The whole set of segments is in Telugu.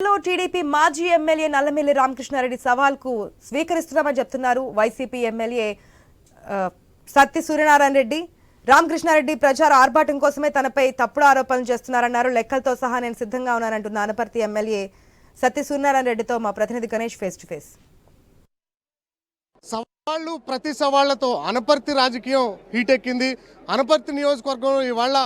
లో టీడీపీ మాజీ ఎమ్మెల్యే నల్లమిల్లి రామకృష్ణారెడ్డి సవాల్కు స్వీకరిస్తున్నామని చెప్తున్నారు. YCP MLA Satti Suryanarayana Reddy. Ramakrishna Reddy ప్రచార ఆర్భాటం కోసమే తనపై తప్పుడు ఆరోపణలు చేస్తున్నారన్నారు. లెక్కలతో సహా నేను సిద్ధంగా ఉన్నానంటున్న అనపర్తి ఎమ్మెల్యే సత్తి సూర్యనారాయణ రెడ్డితో మా ప్రతినిధి గణేష్ ఫేస్ టు ఫేస్ సవాళ్ళు ప్రతి సవాళ్ళతో అనపర్తి రాజకీయం హీటెక్కింది అనపర్తి నియోజకవర్గంలో ఇవాళ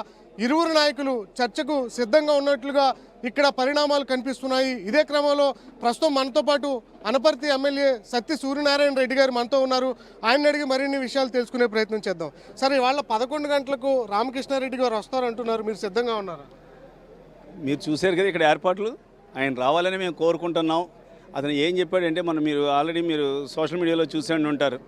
ఇరువురు నాయకులు చర్చకు సిద్ధంగా ఉన్నట్లుగా ఇక్కడ పరిణామాలు కనిపిస్తున్నాయి. ఇదే క్రమంలో ప్రస్తుతం మనతో పాటు అనపర్తి ఎమ్మెల్యే సత్య సూర్యనారాయణ రెడ్డి గారు మనతో ఉన్నారు. ఆయన అడిగి మరిన్ని విషయాలు తెలుసుకునే ప్రయత్నం చేద్దాం. సరే ఇవాళ పదకొండు గంటలకు రామకృష్ణారెడ్డి గారు వస్తారంటున్నారు. మీరు సిద్ధంగా ఉన్నారా? మీరు చూశారు కదా ఇక్కడ ఏర్పాట్లు? ఆయన రావాలని మేము కోరుకుంటున్నాం. అతను ఏం చెప్పాడంటే మనం మీరు ఆల్రెడీ మీరు సోషల్ మీడియాలో చూసే ఉంటారు.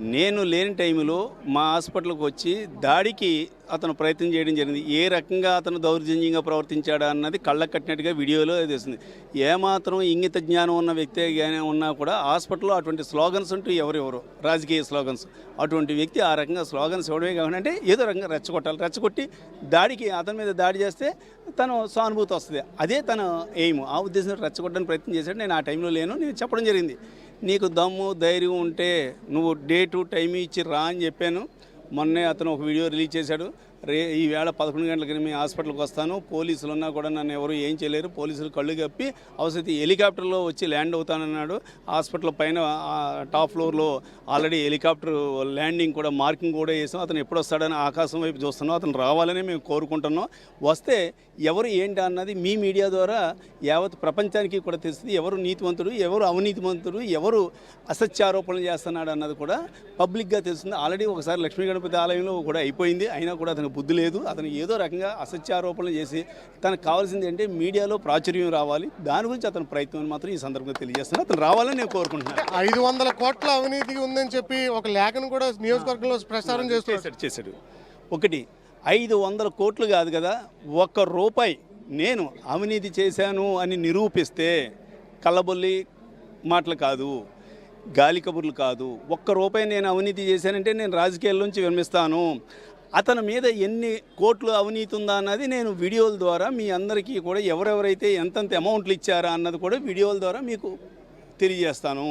నేను లేని టైంలో మా హాస్పిటల్కి వచ్చి దాడికి అతను ప్రయత్నం చేయడం జరిగింది. ఏ రకంగా అతను దౌర్జన్యంగా ప్రవర్తించాడా అన్నది కళ్ళకు కట్టినట్టుగా వీడియోలో తెలుస్తుంది. ఏమాత్రం ఇంగిత జ్ఞానం ఉన్న వ్యక్తి కానీ ఉన్నా కూడా హాస్పిటల్లో అటువంటి స్లోగన్స్ అంటూ ఎవరెవరు? రాజకీయ స్లోగన్స్. అటువంటి వ్యక్తి ఆ రకంగా స్లోగన్స్ ఇవ్వడమే కాకుండా ఏదో రకంగా రెచ్చగొట్టాలి. రెచ్చగొట్టి దాడికి అతని మీద దాడి చేస్తే తను సానుభూతి వస్తుంది. అదే తన ఎయిమ్. ఆ ఉద్దేశంతో రెచ్చగొట్టడానికి ప్రయత్నం చేశాడు. నేను ఆ టైంలో లేను. నేను చెప్పడం జరిగింది. నీకు దమ్ము ధైర్యం ఉంటే నువ్వు డేటు టైం ఇచ్చి రా అని చెప్పాను. మొన్నే అతను ఒక వీడియో రిలీజ్ చేశాడు. రే ఈ వేళ పదకొండు గంటలకి మీ హాస్పిటల్కి వస్తాను. పోలీసులు ఉన్నా కూడా నన్ను ఎవరు ఏం చేయలేరు. పోలీసులు కళ్ళు కప్పి అవసరం హెలికాప్టర్లో వచ్చి ల్యాండ్ అవుతానన్నాడు. హాస్పిటల్ పైన టాప్ ఫ్లోర్లో ఆల్రెడీ హెలికాప్టర్ ల్యాండింగ్ కూడా మార్కింగ్ కూడా వేసాం అతను ఎప్పుడు వస్తాడని ఆకాశం వైపు చూస్తున్నాం. అతను రావాలని మేము కోరుకుంటున్నాం. వస్తే ఎవరు ఏంటి అన్నది మీ మీడియా ద్వారా యావత్ ప్రపంచానికి కూడా తెలుస్తుంది. ఎవరు నీతివంతుడు ఎవరు అవినీతివంతుడు ఎవరు అసత్యారోపణలు చేస్తున్నాడు అన్నది కూడా పబ్లిక్గా తెలుస్తుంది. ఆల్రెడీ ఒకసారి లక్ష్మీ గణపతి ఆలయంలో కూడా అయిపోయింది. అయినా కూడా అతను అతనికి బుద్ధి లేదు. అతను ఏదో రకంగా అసత్యారోపణలు చేసి తనకు కావాల్సింది అంటే మీడియాలో ప్రాచుర్యం రావాలి. దాని గురించి అతని ప్రయత్నం మాత్రం ఈ సందర్భంగా తెలియజేస్తున్నాను అతను రావాలని నేను కోరుకుంటున్నాను. ఐదు వందల కోట్ల అవినీతి ఉందని చెప్పి ఒక లేఖను కూడా నియోజకవర్గంలో ప్రసారం చేశాడు చేశాడు. ఒకటి ఐదు వందల కోట్లు కాదు కదా? ఒక్క రూపాయి నేను అవినీతి చేశాను అని నిరూపిస్తే కళ్ళబొల్లి మాటలు కాదు గాలి కబుర్లు కాదు. ఒక్క రూపాయి నేను అవినీతి చేశానంటే నేను రాజకీయాల నుంచి విరమిస్తాను. అతని మీద ఎన్ని కోట్లు అవినీతి ఉందా అన్నది నేను వీడియోల ద్వారా మీ అందరికీ కూడా ఎవరెవరైతే ఎంతెంత అమౌంట్లు ఇచ్చారా అన్నది కూడా వీడియోల ద్వారా మీకు తెలియజేస్తాను.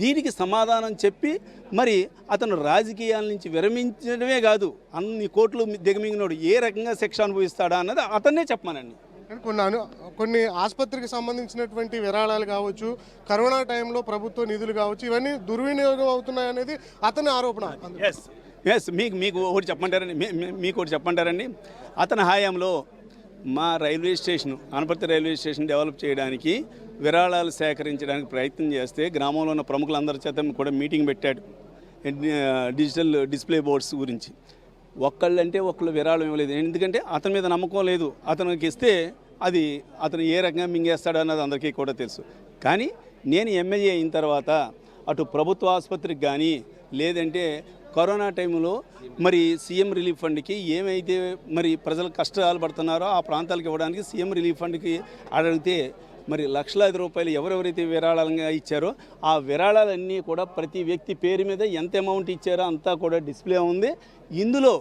దీనికి సమాధానం చెప్పి మరి అతను రాజకీయాల నుంచి విరమించడమే కాదు అన్ని కోట్లు దిగమింగినోడు ఏ రకంగా శిక్ష అనుభవిస్తాడా అన్నది అతన్నే చెప్పమానండి. కానీ కొన్ని అను కొన్ని ఆసుపత్రికి సంబంధించినటువంటి విరాళాలు కావచ్చు కరోనా టైంలో ప్రభుత్వ నిధులు కావచ్చు ఇవన్నీ దుర్వినియోగం అవుతున్నాయి అనేది అతని ఆరోపణ. ఎస్ ఎస్ మీకు మీకు ఒకటి చెప్పమంటారండి. మీకు ఒకటి చెప్పమంటారండి. అతని హయాంలో మా railway station Anaparthi railway station develop చేయడానికి విరాళాలు సేకరించడానికి ప్రయత్నం చేస్తే గ్రామంలో ఉన్న ప్రముఖులందరి చేత కూడా మీటింగ్ పెట్టాడు. డిజిటల్ డిస్ప్లే బోర్డ్స్ గురించి. ఒక్కళ్ళంటే ఒక్కళ్ళు విరాళం ఇవ్వలేదు. ఎందుకంటే అతని మీద నమ్మకం లేదు. అతనికి ఇస్తే అది అతను ఏ రకంగా మింగేస్తాడు అన్నది అందరికీ కూడా తెలుసు. కానీ నేను ఎమ్మెల్యే అయిన తర్వాత అటు ప్రభుత్వ ఆసుపత్రికి కానీ లేదంటే కరోనా టైంలో మరి సీఎం రిలీఫ్ ఫండ్కి ఏమైతే మరి ప్రజలు కష్టాలు పడుతున్నారో ఆ ప్రాంతాలకు ఇవ్వడానికి సీఎం రిలీఫ్ ఫండ్కి అడిగితే మరి లక్షలాది రూపాయలు ఎవరెవరైతే విరాళంగా ఇచ్చారో ఆ విరాళాలన్నీ కూడా ప్రతి వ్యక్తి పేరు మీద ఎంత అమౌంట్ ఇచ్చారో అంతా కూడా డిస్ప్లే ఉంది. ఇందులో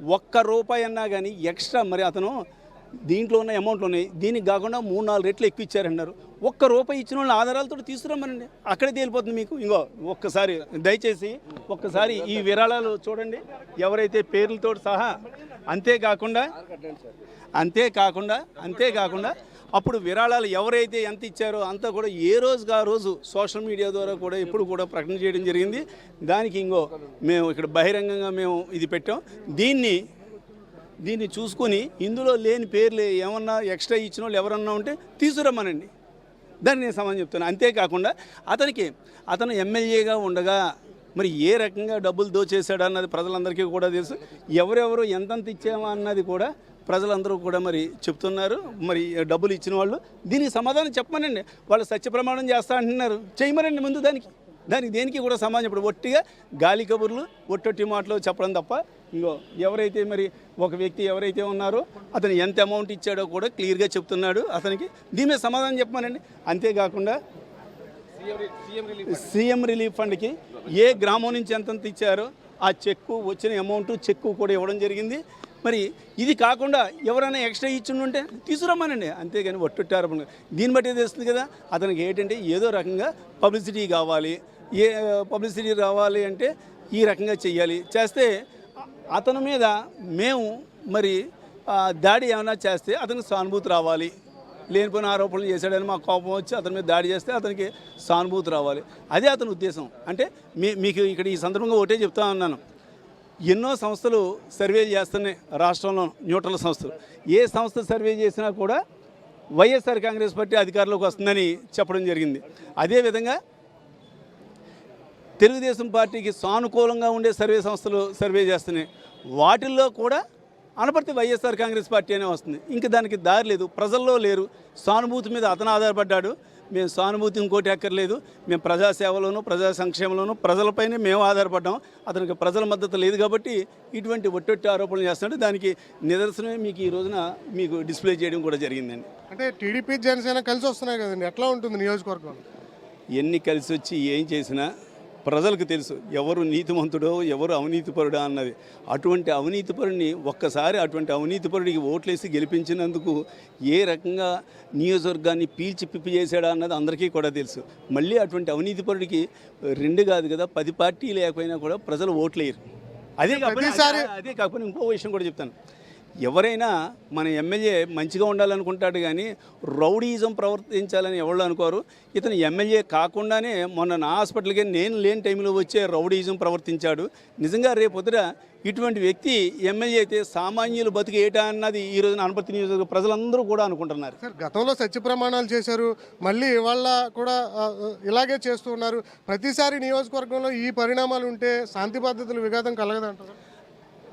ఒక్క రూపాయి అన్నా కానీ ఎక్స్ట్రా మరి అతను దీంట్లో ఉన్న అమౌంట్లు ఉన్నాయి దీనికి కాకుండా మూడు నాలుగు రెట్లు ఎక్కువ ఇచ్చారన్నారు ఒక్క రూపాయి ఇచ్చిన వాళ్ళ ఆధారాలతో తీసుకురమ్మనండి. అక్కడే తేలిపోతుంది మీకు. ఇంకో ఒక్కసారి దయచేసి ఒక్కసారి ఈ విరాళాలు చూడండి. ఎవరైతే పేర్లతో సహా అంతేకాకుండా అంతేకాకుండా అంతేకాకుండా అప్పుడు విరాళాలు ఎవరైతే ఎంత ఇచ్చారో అంతా కూడా ఏ రోజుకి ఆ రోజు సోషల్ మీడియా ద్వారా కూడా ఎప్పుడు కూడా ప్రకటన చేయడం జరిగింది. దానికి ఇంకో మేము ఇక్కడ బహిరంగంగా మేము ఇది పెట్టాం. దీన్ని దీన్ని చూసుకొని ఇందులో లేని పేర్లు ఏమన్నా ఎక్స్ట్రా ఇచ్చిన వాళ్ళు ఎవరన్నా ఉంటే తీసుకురమ్మనండి. దాన్ని నేను సమాధానం చెప్తాను అంతేకాకుండా అతనికి అతను ఎమ్మెల్యేగా ఉండగా మరి ఏ రకంగా డబ్బులు దోచేశాడు అన్నది ప్రజలందరికీ కూడా తెలుసు. ఎవరెవరు ఎంతంత ఇచ్చామా అన్నది కూడా ప్రజలందరూ కూడా మరి చెప్తున్నారు. మరి డబ్బులు ఇచ్చిన వాళ్ళు దీనికి సమాధానం చెప్పమనండి. వాళ్ళు సత్య ప్రమాణం చేస్తా అంటున్నారు. చేయమనండి ముందు దానికి. దానికి దేనికి కూడా సమాధానం ఇప్పుడు ఒట్టిగా గాలి కబుర్లు ఒట్టొట్టి మాటలు చెప్పడం తప్ప ఇంకో ఎవరైతే మరి ఒక వ్యక్తి ఎవరైతే ఉన్నారో అతను ఎంత అమౌంట్ ఇచ్చాడో కూడా క్లియర్గా చెప్తున్నాడు. అతనికి దీని మీద సమాధానం చెప్పమనండి. అంతేకాకుండా సీఎం రిలీఫ్ ఫండ్కి ఏ గ్రామం నుంచి ఎంతంత ఇచ్చారో ఆ చెక్కు వచ్చిన అమౌంట్ చెక్కు కూడా ఇవ్వడం జరిగింది. మరి ఇది కాకుండా ఎవరైనా ఎక్స్ట్రా ఇచ్చి ఉంటే తీసుకురమ్మనండి. అంతేగాని ఒట్టుట్టారు దీన్ని బట్టి తెలుస్తుంది కదా అతనికి ఏంటంటే ఏదో రకంగా పబ్లిసిటీ కావాలి. ఏ పబ్లిసిటీ రావాలి అంటే ఈ రకంగా చెయ్యాలి. చేస్తే అతని మీద మేము మరి దాడి ఏమైనా చేస్తే అతనికి సానుభూతి రావాలి. లేనిపోయిన ఆరోపణలు చేశాడని మా కోపం వచ్చి అతని మీద దాడి చేస్తే అతనికి సానుభూతి రావాలి. అదే అతని ఉద్దేశం. అంటే మీ మీకు ఇక్కడ ఈ సందర్భంగా ఒకటే చెప్తా ఉన్నాను. ఎన్నో సంస్థలు సర్వేలు చేస్తున్నాయి రాష్ట్రంలో న్యూట్రల్ సంస్థలు. ఏ సంస్థ సర్వే చేసినా కూడా వైఎస్ఆర్ కాంగ్రెస్ పార్టీ అధికారంలోకి వస్తుందని చెప్పడం జరిగింది. అదేవిధంగా తెలుగుదేశం పార్టీకి సానుకూలంగా ఉండే సర్వే సంస్థలు సర్వే చేస్తున్నాయి వాటిల్లో కూడా అనపర్తి వైఎస్ఆర్ కాంగ్రెస్ పార్టీ అనే వస్తుంది. ఇంక దానికి దారి లేదు. ప్రజల్లో లేరు. సానుభూతి మీద అతను ఆధారపడ్డాడు. మేము సానుభూతి ఇంకోటి ఎక్కర్లేదు. మేము ప్రజాసేవలోను ప్రజా సంక్షేమంలోను ప్రజలపైనే మేము ఆధారపడ్డాం. అతనికి ప్రజల మద్దతు లేదు కాబట్టి ఇటువంటి ఒట్టొట్టి ఆరోపణలు చేస్తున్నాడు. దానికి నిదర్శనమే మీకు ఈ రోజున మీకు డిస్ప్లే చేయడం కూడా జరిగిందండి. అంటే టీడీపీ జనసేన కలిసి వస్తున్నాయి కదండి. ఎట్లా ఉంటుంది నియోజకవర్గం? ఎన్ని కలిసి వచ్చి ఏం చేసినా ప్రజలకు తెలుసు ఎవరు నీతిమంతుడో ఎవరు అవినీతిపరుడో అన్నది. అటువంటి అవినీతిపరుడిని ఒక్కసారి అటువంటి అవినీతిపరుడికి ఓట్లేసి గెలిపించినందుకు ఏ రకంగా నియోజకవర్గాన్ని పీల్చి పిప్పి చేశాడా అన్నది అందరికీ కూడా తెలుసు. మళ్ళీ అటువంటి అవినీతిపరుడికి రెండు కాదు కదా పది పార్టీ లేకపోయినా కూడా ప్రజలు ఓట్లేయరు. అదే కాకపోతే అదే కాకపోతే ఇంకో విషయం కూడా చెప్తాను. ఎవరైనా మన ఎమ్మెల్యే మంచిగా ఉండాలనుకుంటాడు కానీ రౌడీజం ప్రవర్తించాలని ఎవరు అనుకోరు. ఇతను ఎమ్మెల్యే కాకుండానే మొన్న నా హాస్పిటల్కి నేను లేని టైంలో వచ్చే రౌడీజం ప్రవర్తించాడు. నిజంగా రేపొద్దున ఇటువంటి వ్యక్తి ఎమ్మెల్యే అయితే సామాన్యులు బతుకు ఏటా అన్నది ఈ రోజున అనపర్తి నియోజకవర్గ ప్రజలందరూ కూడా అనుకుంటున్నారు. సార్ గతంలో సత్య ప్రమాణాలు చేశారు. మళ్ళీ ఇవాళ కూడా ఇలాగే చేస్తూ ఉన్నారు. ప్రతిసారి నియోజకవర్గంలో ఈ పరిణామాలు ఉంటే శాంతి పద్ధతులు విఘాతం కలగదంటారు?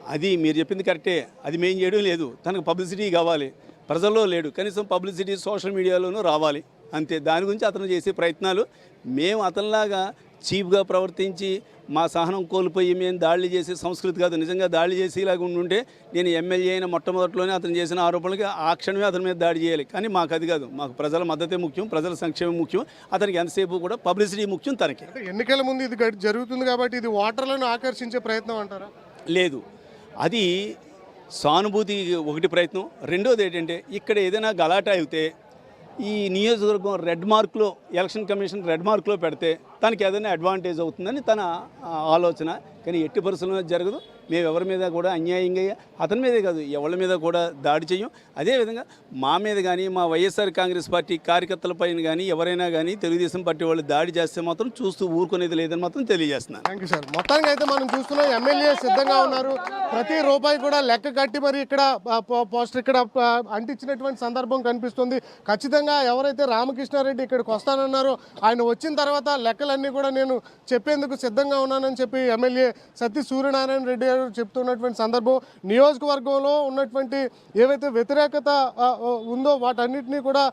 అది మీరు చెప్పింది కరెక్టే. అది మేము చేయడం లేదు. తనకు పబ్లిసిటీ కావాలి. ప్రజల్లో లేడు. కనీసం పబ్లిసిటీ సోషల్ మీడియాలోనూ రావాలి. అంతే. దాని గురించి అతను చేసే ప్రయత్నాలు మేము అతనిలాగా చీప్గా ప్రవర్తించి మా సహనం కోల్పోయి మేము దాడులు చేసే సంస్కృతి కాదు. నిజంగా దాడి చేసి ఇలాగ ఉండుంటే నేను ఎమ్మెల్యే అయిన మొట్టమొదటిలోనే అతను చేసిన ఆరోపణలకి ఆ క్షణమే అతని మీద దాడి చేయాలి. కానీ మాకు అది కాదు. మాకు ప్రజల మద్దతే ముఖ్యం ప్రజల సంక్షేమం ముఖ్యం. అతనికి ఎంతసేపు కూడా పబ్లిసిటీ ముఖ్యం తనకి. ఎన్నికల ముందు ఇది జరుగుతుంది కాబట్టి ఇది ఓటర్లను ఆకర్షించే ప్రయత్నం అంటారా? లేదు. అది సానుభూతి ఒకటి ప్రయత్నం. రెండోది ఏంటంటే ఇక్కడ ఏదైనా గలాటా అయితే ఈ నియోజకవర్గం రెడ్ మార్క్లో ఎలక్షన్ కమిషన్ రెడ్ మార్క్లో పెడితే తనకి ఏదైనా అడ్వాంటేజ్ అవుతుందని తన ఆలోచన. కానీ ఎట్టి పరిస్థితుల్లో జరగదు. మేము ఎవరి మీద కూడా అన్యాయంగా అతని మీదే కాదు ఎవరి మీద కూడా దాడి చేయం. అదేవిధంగా మా మీద కానీ మా వైఎస్ఆర్ కాంగ్రెస్ పార్టీ కార్యకర్తల పైన కానీ ఎవరైనా కానీ తెలుగుదేశం పార్టీ వాళ్ళు దాడి చేస్తే మాత్రం చూస్తూ ఊరుకునేది లేదని మాత్రం తెలియజేస్తున్నాను. థ్యాంక్ యూ సార్ మొత్తానికి అయితే మనం చూస్తున్నాం ఎమ్మెల్యే సిద్ధంగా ఉన్నారు. ప్రతి రూపాయి కూడా లెక్క కట్టి మరి ఇక్కడ పో- పోస్టర్ ఇక్కడ అంటించినటువంటి సందర్భం కనిపిస్తుంది. ఖచ్చితంగా ఎవరైతే రామకృష్ణారెడ్డి ఇక్కడికి వస్తానన్నారో ఆయన వచ్చిన తర్వాత లెక్కలు విషయాలన్నీ కూడా నేను చెప్పేందుకు సిద్ధంగా ఉన్నానని చెప్పి ఎమ్మెల్యే సత్య సూర్యనారాయణ రెడ్డి గారు చెప్తున్నటువంటి సందర్భం. నియోజకవర్గంలో ఉన్నటువంటి ఏవైతే వ్యతిరేకత ఉందో వాటన్నిటినీ కూడా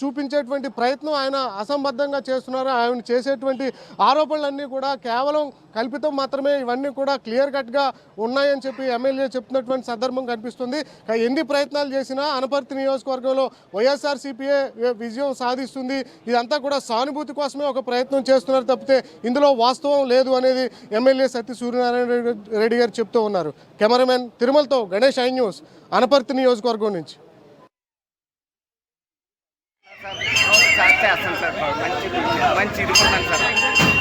చూపించేటువంటి ప్రయత్నం ఆయన అసంబద్ధంగా చేస్తున్నారో ఆయన చేసేటువంటి ఆరోపణలన్నీ కూడా కేవలం కల్పితం మాత్రమే ఇవన్నీ కూడా క్లియర్ కట్గా ఉన్నాయని చెప్పి ఎమ్మెల్యే చెప్తున్నటువంటి సందర్భం కనిపిస్తుంది. ఎన్ని ప్రయత్నాలు చేసినా అనపర్తి నియోజకవర్గంలో వైఎస్ఆర్సీపీఏ విజయం సాధిస్తుంది. ఇదంతా కూడా సానుభూతి కోసమే ఒక ప్రయత్నం చేస్తున్నారు. తప్పితే ఇందులో వాస్తవం లేదు అనేది ఎమ్మెల్యే సత్య సూర్యనారాయణ రెడ్డి- గారు చెప్తూ ఉన్నారు కెమెరామెన్ తిరుమలతో గణేష్ ఐ న్యూస్ అనపర్తి నియోజకవర్గం నుంచి సార్ సార్ మంచి మంచి సార్